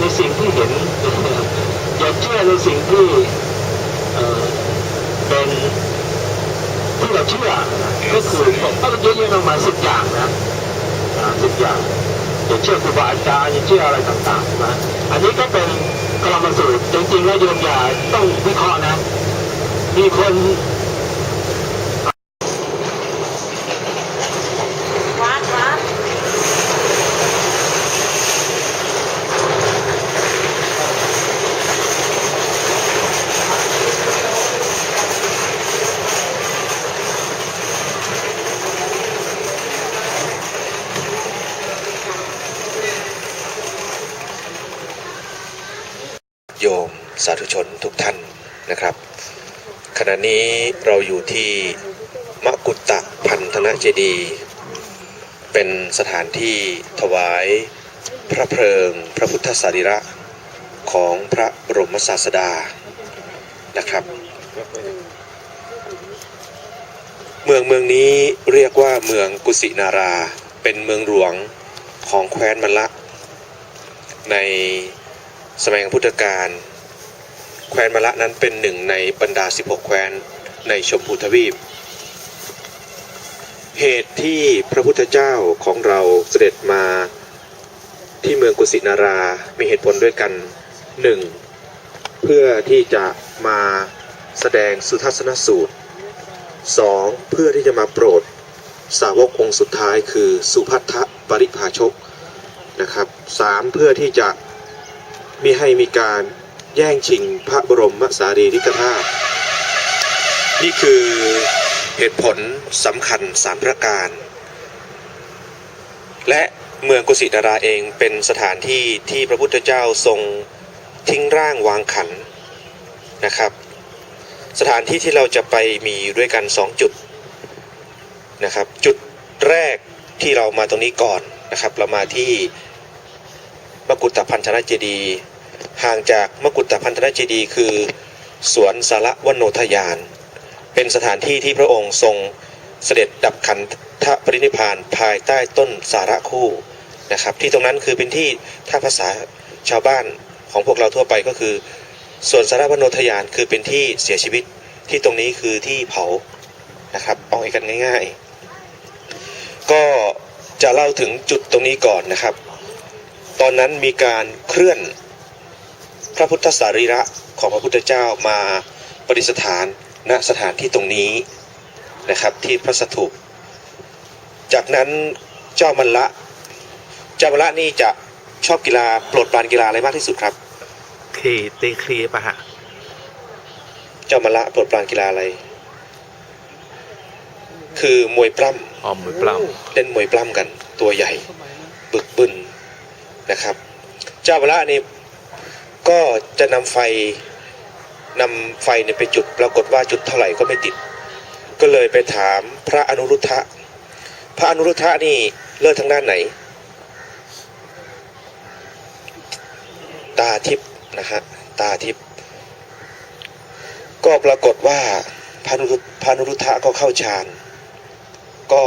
ในสิ่งที่เห็น อย่าเชื่อในสิ่งที่เป็นที่เราเชื่อก็คือผมก็เยอะๆประมาณสิบอย่างนะสิบอย่างอย่าเชื่อครูบาอาจารย์อย่าเชื่ออะไรต่างๆนะอันนี้ก็เป็นกลามสูตรจริงๆแล้วโยมอย่าต้องวิเคราะห์นะ มีคน วัดวัด โยมสาธุชนทุกท่านนะครับ ขณะนี้เราอยู่ที่มกุตะพันธนเจดี เป็นสถานที่ถวายพระเพลิงพระพุทธสรีระของพระบรมศาสดานะครับ เมืองเมืองนี้เรียกว่าเมืองกุสินารา เป็นเมืองหลวงของแคว้นมัละในสมัยพุทธกาล แคว้นมะละนั้นเป็นหนึ่งในบรรดา 16 แคว้นในชมพูทวีป เหตุที่พระพุทธเจ้าของเราเสด็จมาที่เมืองกุสินารา มีเหตุผลด้วยกันหนึ่งเพื่อที่จะมาแสดงสุทัศนสูตร 2. เพื่อที่จะมาโปรดสาวกองค์สุดท้ายคือสุพัทธปริภาชกนะครับ 3. เพื่อที่จะมิให้มีการ แย่งชิงพระบรมสารีริกธาตุนี่คือเหตุผลสำคัญสามประการ และเมืองกุสินาราเองเป็นสถานที่ที่พระพุทธเจ้าทรงทิ้งร่างวางขันนะครับ สถานที่ที่เราจะไปมีด้วยกัน 2 จุดนะครับ จุดแรกที่เรามาตรงนี้ก่อนนะครับ เรามาที่มกุฏพันธนเจดีย์ ห่างจากมกุฏตพันธนเจดีคือ สวนสารวโนทยาน เป็นสถานที่ที่พระองค์ทรงเสด็จดับขันธปรินิพพานภายใต้ต้นสาระคู่นะครับ ที่ตรงนั้นคือเป็นที่ถ้าภาษาชาวบ้านของพวกเราทั่วไปก็คือ ส่วนสารวโนทยานคือเป็นที่เสียชีวิตที่ตรงนี้คือที่เผานะครับเอาให้กันง่าย ๆ ก็จะเล่าถึงจุดตรงนี้ก่อนนะครับ ตอนนั้นมีการเคลื่อน พระพุทธสารีระของพระพุทธเจ้ามาประดิษฐานณสถานที่ตรงนี้นะครับที่พระสถูปจากนั้นเจ้ามันละเจ้ามันละนี่จะชอบกีฬาโปรดปรานกีฬาอะไรมากที่สุดครับขี่ตีคลีปะฮะเจ้ามาละโปรดปรานกีฬาอะไร คือมวยปล้ออมมือเปล่าำเล่นมวยปล้ำกัน ตัวใหญ่ บึกบึนนะครับ เจ้ามาละนี่ ก็จะนำไฟนำไฟเนี่ยไปจุด ปรากฏว่าจุดเท่าไหร่ก็ไม่ติด ก็เลยไปถามพระอนุรุทธะ พระอนุรุทธะนี่เลิศทางด้านไหน ตาทิพย์นะฮะตาทิพย์ก็ปรากฏว่าพานุรุพานุรุทธะก็เข้าฌานก็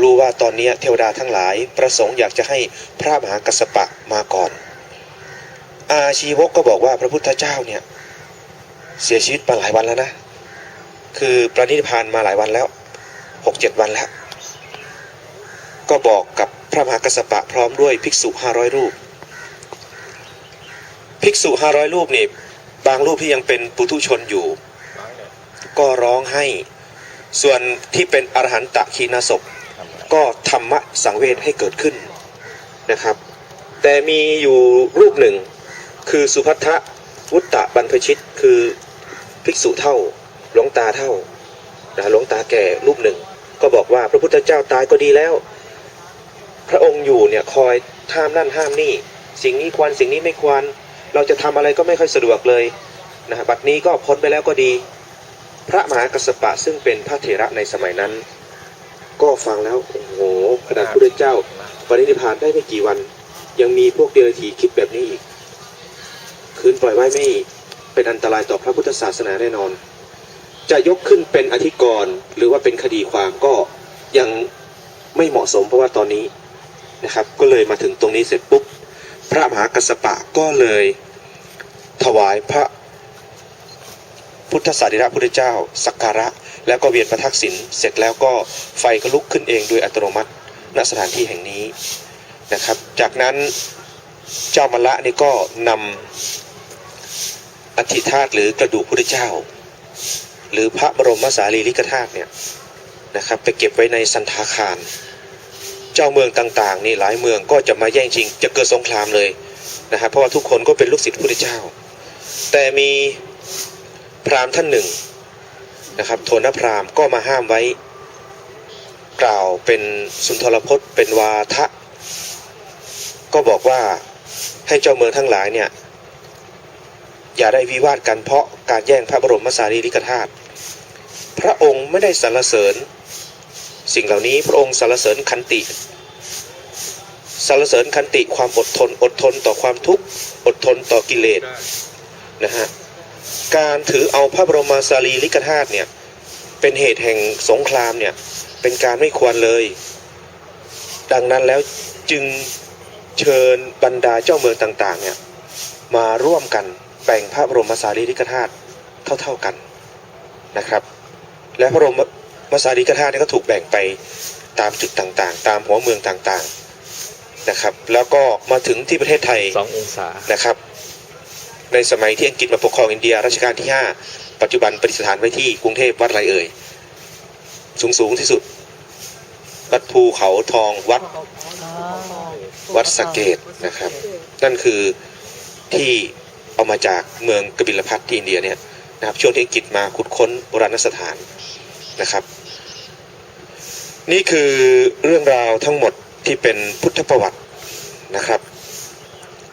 รู้ว่าตอนนี้เทวดาทั้งหลายประสงค์อยากจะให้พระมหากัสสปะมาก่อน อาชีวกก็บอกว่าพระพุทธเจ้าเนี่ยเสียชีวิตมาหลายวันแล้วนะ คือประนิพานมาหลายวันแล้วหกเจ็ดวันแล้ว ก็บอกกับพระมหากัสปะพร้อมด้วยภิกษุห้าร้อยรูป ภิกษุห้าร้อยรูปนี่บางรูปที่ยังเป็นปุถุชนอยู่ ก็ร้องให้ ส่วนที่เป็นอรหันตะคีนาศพก็ธรรมะสังเวชให้เกิดขึ้นนะครับ แต่มีอยู่รูปหนึ่ง คือสุพัทธวุตตะบรรพชิต คือภิกษุเท่าหลวงตาเท่านะหลวงตาแก่รูปหนึ่ง ก็บอกว่าพระพุทธเจ้าตายก็ดีแล้ว พระองค์อยู่เนี่ยคอยห้ามนั่นห้ามนี่ สิ่งนี้ควรสิ่งนี้ไม่ควร เราจะทำอะไรก็ไม่ค่อยสะดวกเลยนะฮะบัดนี้ก็พ้นไปแล้วก็ดี พระมหากัสสปะซึ่งเป็นพระเถระในสมัยนั้น ก็ฟังแล้วโอ้โหขนาดพระพุทธเจ้าปรินิพพานได้ไม่กี่วัน ยังมีพวกเดรัจฉีคิดแบบนี้อีก คืนปล่อยไว้ไม่เป็นอันตรายต่อพระพุทธศาสนาแน่นอน จะยกขึ้นเป็นอธิกรณ์หรือว่าเป็นคดีความก็ยังไม่เหมาะสมเพราะว่าตอนนี้นะครับ ก็เลยมาถึงตรงนี้เสร็จปุ๊บพระมหากัสปะก็เลยถวายพระพุทธสารีระพุทธเจ้า สักการะ แล้วก็เวียนประทักษิณเสร็จแล้วก็ไฟก็ลุกขึ้นเองโดยอัตโนมัติณสถานที่แห่งนี้นะครับ จากนั้นเจ้ามละนี่ก็นำ อธิธาตุหรือกระดูกพุทธเจ้า หรือพระบรมสารีริกธาตุเนี่ยนะครับไปเก็บไว้ในสันทาคาร เจ้าเมืองต่างๆนี่หลายเมืองก็จะมาแย่งชิง จะเกิดสงครามเลยนะครับเพราะว่าทุกคนก็เป็นลูกศิษย์พระเจ้า แต่มีพราหมณ์ท่านหนึ่งนะครับโทนพราหมณ์ก็มาห้ามไว้ กล่าวเป็นสุนทรพจน์เป็นวาทะก็บอกว่าให้เจ้าเมืองทั้งหลายเนี่ย อย่าได้วิวาทกันเพราะการแย่งพระบรมสารีริกธาตุพระองค์ไม่ได้สรรเสริญ สิ่งเหล่านี้พระองค์สรรเสริญคันติสรรเสริญคันติความอดทนอดทนต่อความทุกข์อดทนต่อกิเลสนะฮะการถือเอาพระบรมสารีริกธาตุเนี่ยเป็นเหตุแห่งสงครามเนี่ยเป็นการไม่ควรเลย ดังนั้นแล้วจึงเชิญบรรดาเจ้าเมืองต่างๆเนี่ยมาร่วมกัน แบ่งพระบรมสารีริกธาตุเท่าๆกันนะครับ และพระบรมสารีริกธาตุเนี่ยก็ถูกแบ่งไปตามจุดต่างๆ ตามหัวเมืองต่างๆนะครับ แล้วก็มาถึงที่ประเทศไทยสององศานะครับ ในสมัยที่อังกฤษมาปกครองอินเดียรัชกาลที่ 5 ปัจจุบันประดิษฐานไว้ที่กรุงเทพวัดอะไรเอ่ยสูงสูงที่สุด วัดภูเขาทองวัดวัดสะเกตนะครับ นั่นคือที่ เอามาจากเมืองกบิลพัทที่อินเดียเนี่ยนะครับช่วงที่อังกฤษมาขุดค้นโบราณสถานนะครับ นี่คือเรื่องราวทั้งหมดที่เป็นพุทธประวัตินะครับ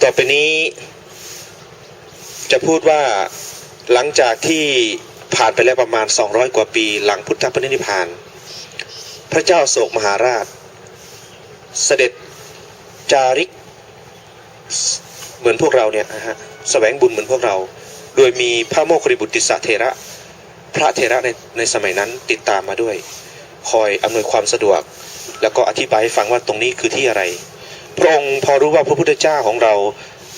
ต่อไปนี้จะพูดว่าหลังจากที่ผ่านไปแล้วประมาณ 200 กว่าปี หลังพุทธปณิธิพาน พระเจ้าโศกมหาราช เสด็จจาริก เหมือนพวกเราเนี่ยนะฮะ แสวงบุญเหมือนพวกเรา โดยมีพระโมคคิริบุตติสะเทระ พระเทระในในสมัยนั้นติดตามมาด้วย คอยอำนวยความสะดวก แล้วก็อธิบายให้ฟังว่าตรงนี้คือที่อะไร พระองค์พอรู้ว่าพระพุทธเจ้าของเรา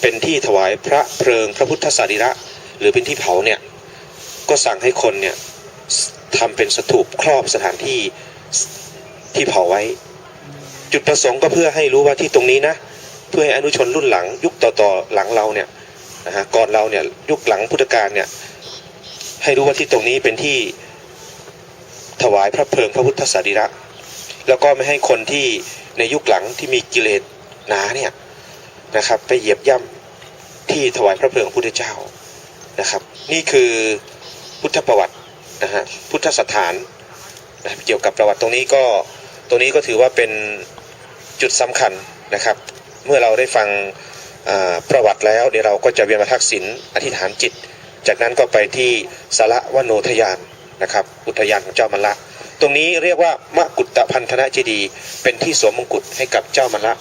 เป็นที่ถวายพระเพลิงพระพุทธสรีระ หรือเป็นที่เผาเนี่ย ก็สั่งให้คนเนี่ยทำเป็นสถูปครอบสถานที่ที่เผาไว้ จุดประสงค์ก็เพื่อให้รู้ว่าที่ตรงนี้นะ เพื่อให้อนุชนรุ่นหลังยุคต่อๆหลังเราเนี่ย นะฮะก่อนเราเนี่ยยุคหลังพุทธกาลเนี่ยให้รู้ว่าที่ตรงนี้เป็นที่ถวายพระเพลิงพระพุทธสรีระ แล้วก็ไม่ให้คนที่ในยุคหลังที่มีกิเลสหนาเนี่ยนะครับไปเหยียบย่ำที่ถวายพระเพลิงพระพุทธเจ้านะครับ นี่คือพุทธประวัตินะฮะพุทธสถานนะครับเกี่ยวกับประวัติตรงนี้ก็ตรงนี้ก็ถือว่าเป็นจุดสำคัญนะครับ เมื่อเราได้ฟัง ประวัติแล้วเดี๋ยวเราก็จะเวียนมาทักษิณอธิษฐานจิต จากนั้นก็ไปที่สาระวโนทยานนะครับ อุทยานของเจ้ามันละ ตรงนี้เรียกว่ามกุฏตพันธนะเจดีย์เป็นที่สวมมงกุฎให้กับเจ้ามันละ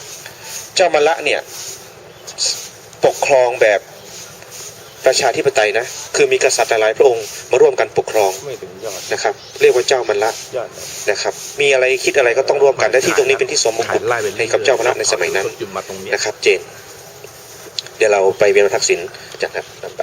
เจ้ามันละเนี่ยปกครองแบบประชาธิปไตยนะ คือมีกษัตริย์หลายพระองค์มาร่วมกันปกครองไม่ถึงยอดนะครับ เรียกว่าเจ้ามันละยอดนะครับ มีอะไรคิดอะไรก็ต้องร่วมกัน และที่ตรงนี้เป็นที่สวมมงถ่ากุยฎไล่ไปให้กับเจ้ามันละในสมัยนั้นจุดมาตรงเนี้ยนะครับ เจน เดี๋ยวเราไปเวียนทักษิณจากนั้นนำไป